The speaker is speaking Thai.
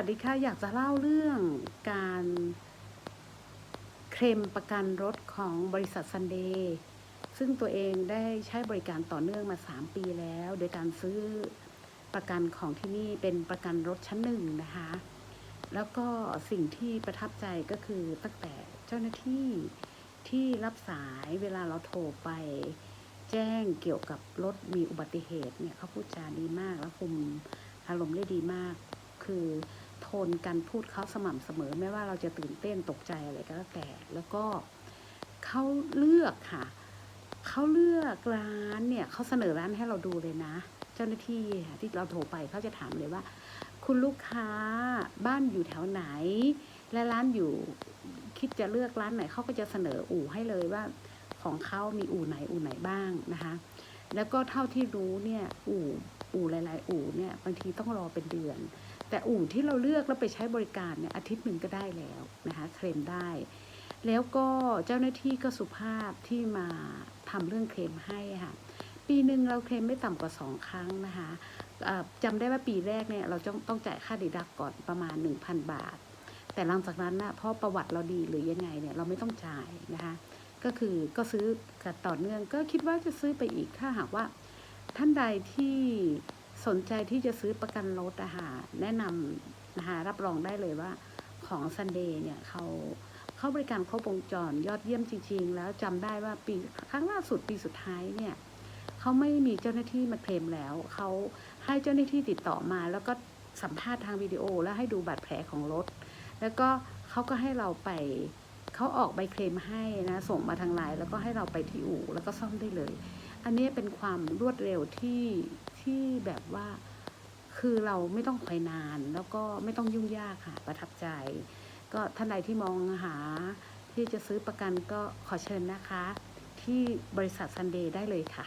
วัสดีค่ะ อยากจะเล่าเรื่องการเคลมประกันรถของบริษัทซันเดย์ซึ่งตัวเองได้ใช้บริการต่อเนื่องมา 3 ปีแล้ว โดยการซื้อประกันของที่นี่เป็นประกันรถชั้นหนึ่งนะคะ แล้วก็สิ่งที่ประทับใจก็คือตั้งแต่เจ้าหน้าที่ที่รับสายเวลาเราโทรไป แจ้งเกี่ยวกับรถมีอุบัติเหตุเนี่ยเขาพูดจาดีมากแล้วคุมอารมณ์ได้ดีมากคือ ทนการพูดเขาสม่ำเสมอ ไม่ว่าเราจะตื่นเต้นตกใจอะไรก็แล้วแต่ แล้วก็เขาเลือกค่ะเขาเลือกร้านเนี่ยเขาเสนอร้านให้เราดูเลยนะ เจ้าหน้าที่ที่เราโทรไปเขาจะถามเลยว่า คุณลูกค้าบ้านอยู่แถวไหน และร้านอยู่คิดจะเลือกร้านไหนเขาก็จะเสนออู่ให้เลยว่า ของเขามีอู่ไหนอู่ไหนบ้างนะคะ แล้วก็เท่าที่รู้เนี่ยอู่อู่หลาย ๆ อู่เนี่ยบางทีต้องรอเป็นเดือน แต่อู่ที่เราเลือกแล้วไปใช้บริการเนี่ยอาทิตย์หนึ่งก็ได้แล้วนะคะเคลมได้ แล้วก็เจ้าหน้าที่ก็สุภาพที่มาทำเรื่องเคลมให้ค่ะปีหนึ่งเราเคลมไม่ต่ำกว่าสองครั้งนะคะจำได้ว่าปีแรกเนี่ยเราต้องต้องจ่ายค่าดีดักก่อนประมาณ 1,000 บาท แต่หลังจากนั้นนะเพราะประวัติเราดีหรือยังไงเนี่ยเราไม่ต้องจ่ายนะคะก็คือก็ซื้อกันต่อเนื่องก็คิดว่าจะซื้อไปอีกถ้าหากว่าท่านใดที่ สนใจที่จะซื้อประกันรถนะคะแนะนำนะคะรับรองได้เลยว่าของ Sunday เนี่ยเขาเขาบริการครบวงจรยอดเยี่ยมจริง ๆ แล้วจำได้ว่าปีครั้งล่าสุดปีสุดท้ายเนี่ยเขาไม่มีเจ้าหน้าที่มาเคลมแล้วเขาให้เจ้าหน้าที่ติดต่อมา แล้วก็สัมภาษณ์ทางวิดีโอ แล้วให้ดูบาดแผลของรถ แล้วก็เขาก็ให้เราไปเขาออกใบเคลมให้นะส่งมาทางไลน์แล้วก็ให้เราไปที่อู่แล้วก็ซ่อมได้เลย อันนี้เป็นความรวดเร็วที่ ที่แบบว่าคือเราไม่ต้องคอยนานแล้วก็ไม่ต้องยุ่งยากค่ะ ประทับใจ ก็ท่านใดที่มองหาที่จะซื้อประกันก็ขอเชิญนะคะ ที่บริษัทซันเดย์ได้เลยค่ะ